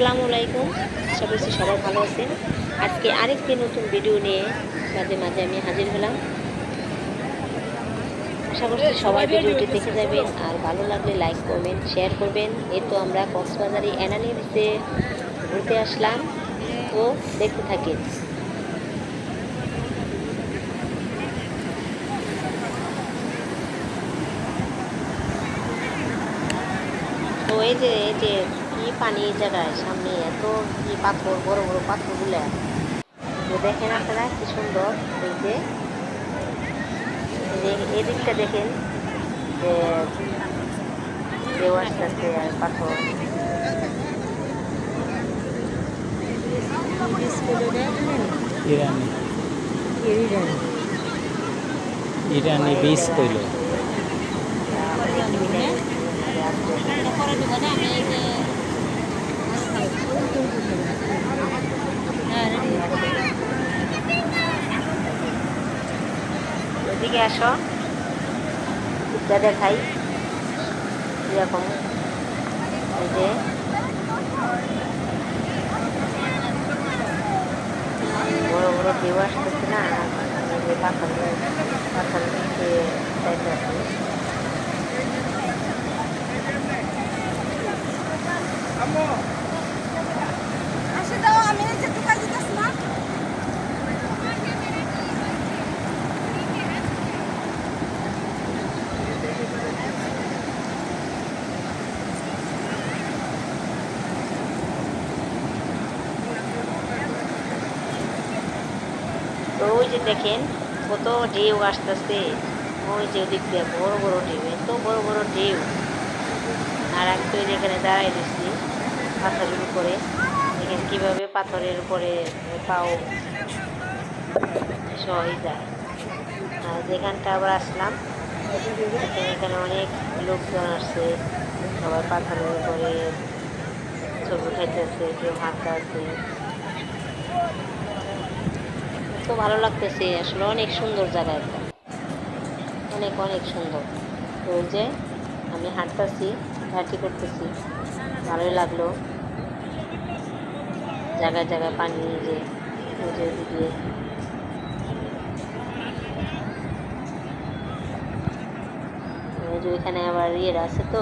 আসসালামু আলাইকুম। আশা করছি সবাই ভালো আছেন। আজকে আরেকটি নতুন ভিডিও নিয়ে মাঝে মাঝে আমি হাজির হলাম। আশা করছি সবাই ভিডিওটি দেখে যাবেন। আর ভালো লাগলে লাইক করবেন শেয়ার করবেন। এই তো আমরা কক্সবাজারে দিতে ঘুরতে আসলাম। তো দেখতে থাকেন। তো এই যে এই যে কি পানি এই জায়গায় সামনে এত কি পাথর বড় বড় পাথরগুলা তো দেখেন আপনারা কি সুন্দর এই যে এই যে এই দিকটা দেখেন যে ঢেউ আসতেছে আর পাথর ইরানি ইরানি বীজ কইল ওদিকে আসো। দেখাই। এরকম। এই যে। বড় বড় ঢেউ আসতেছে না। পাথর পাথর নিচে যাইতেছে আসে দাও আমি এই যে ঢুকাই দিতেছি না তো ওই যে দেখেন, কত ঢেউ আসতেছে। ওই যে ওদিক দিয়ে বড় বড় ঢেউ, এত বড় বড় ঢেউ। আর আমি তো এখানে দাঁড়াই দিচ্ছি পাথরের উপরে। দেখেন কীভাবে পাথরের উপরে পাও সহই যায়। আর যেখানটা আবার আসলাম এখানে এখানে অনেক লোকজন আসছে, সবাই পাথরের উপরে ছবি খাইতেছে, কেউ হাঁটতে আছে ভালো লাগতেছে, আসলে অনেক সুন্দর জায়গা একটা অনেক অনেক সুন্দর। তো যে আমি হাঁটতেছি, হাঁটি করতেছি, ভালোই লাগল। জায়গায় জায়গায় পানি যে যে ওইখানে আবার ইয়ের আছে তো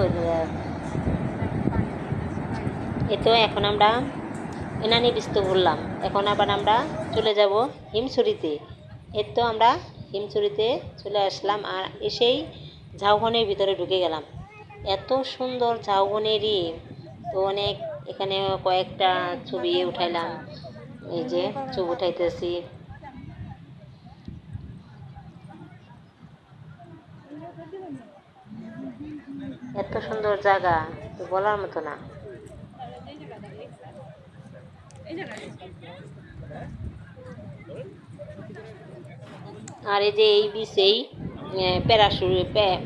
এ তো এখন আমরা এনানি বিস্ত ঘুরলাম এখন আবার আমরা চলে যাব হিমছড়িতে। এর তো আমরা হিমছড়িতে চলে আসলাম আর এসেই ঝাউবনের ভিতরে ঢুকে গেলাম। এত সুন্দর ঝাউবনেরই তো অনেক এখানে কয়েকটা ছবি উঠাইলাম। এই যে ছবি উঠাইতেছি। এত সুন্দর জায়গা বলার মতো না। আর এই যে এই বিচেই প্যারাসু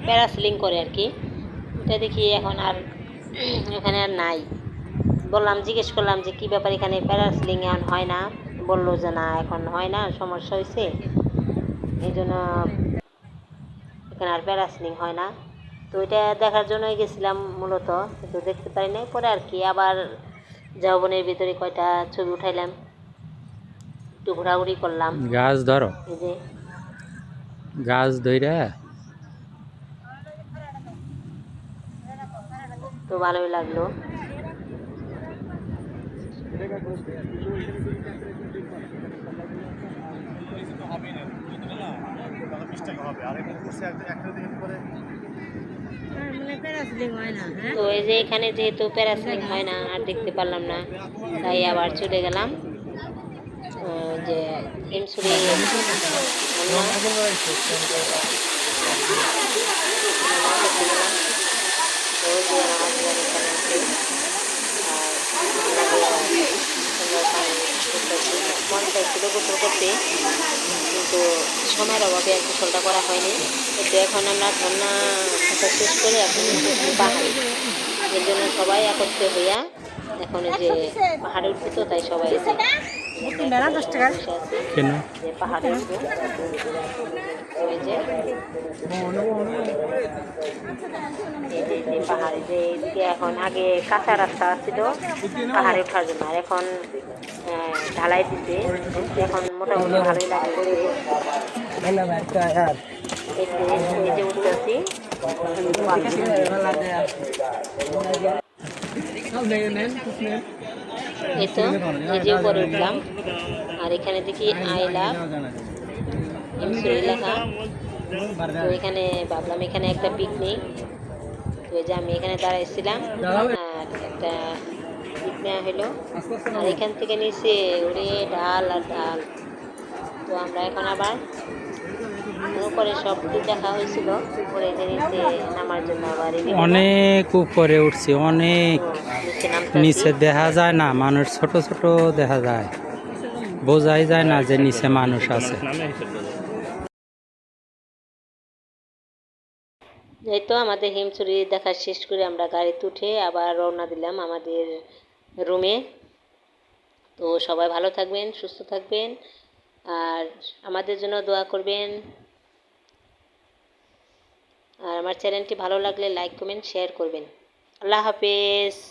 প্যারাসিলিং করে আর কি। এটা দেখি এখন আর, এখানে আর নাই। বললাম, জিজ্ঞেস করলাম যে কী ব্যাপার এখানে প্যারাসিলিং এখন হয় না? বলল যে না, এখন হয় না, সমস্যা হয়েছে এই জন্য এখানে আর প্যারাসিলিং হয় না। তো এটা দেখার জন্যই গেছিলাম মূলত, কিন্তু দেখতে পারি নাই। পরে আর কি, আবার যৌবনের ভিতরে কয়টা ছবি উঠাইলাম? একটু ঘোরাঘুরি করলাম। গাছ ধরো। এই যে। গাছ ধইরা। তো ভালোই লাগল। তো এই যে এখানে যেহেতু প্যারাসিলিং হয় না, আর দেখতে পারলাম না, তাই আবার চলে গেলাম। যে হিমসুরি মন চাইছিল গোসল করতে কিন্তু সময়ের অভাবে আর গোসলটা করা হয়নি। কিন্তু এখন আমরা ধর্না দেখা শেষ করে এখন পাহাড়ে। এর জন্য সবাই একত্রে হইয়া এখন এই যে পাহাড়ে উঠবে তো তাই সবাই আছে। পাহাড়ে উঠবো। এখন আগে কাঁচা রাস্তা ছিল পাহাড়ে ওঠার জন্য আর এখন ঢালাই দিতে এখন মোটামুটি ভালোই লাগে এই যে উঠতেছি এই তো উপরে উঠলাম। আর এখানে দেখি আই লাভ লেখা। তো এখানে ভাবলাম এখানে একটা পিকনিক তো যে আমি এখানে দাঁড়াইছিলাম আর একটা পিক নেওয়া হলো আর এখান থেকে নিচে ওরে ডাল আর ডাল। তো আমরা এখন আবার উপরে সব দেখা হয়েছিল উপরে নিচে নামার জন্য আবার অনেক উপরে উঠছি অনেক। নিচে দেখা যায় না মানুষ ছোট ছোট দেখা যায়। বোঝাই যায় না যে নিচে মানুষ আছে। এই তো আমাদের হিমচুরি দেখা শেষ করে আমরা গাড়িতে উঠে আবার রওনা দিলাম আমাদের রুমে তো সবাই ভালো থাকবেন, সুস্থ থাকবেন। আর আমাদের জন্য দোয়া করবেন। আর আমার চ্যানেলটি ভালো লাগলে লাইক কমেন্ট শেয়ার করবেন। আল্লাহ হাফেজ।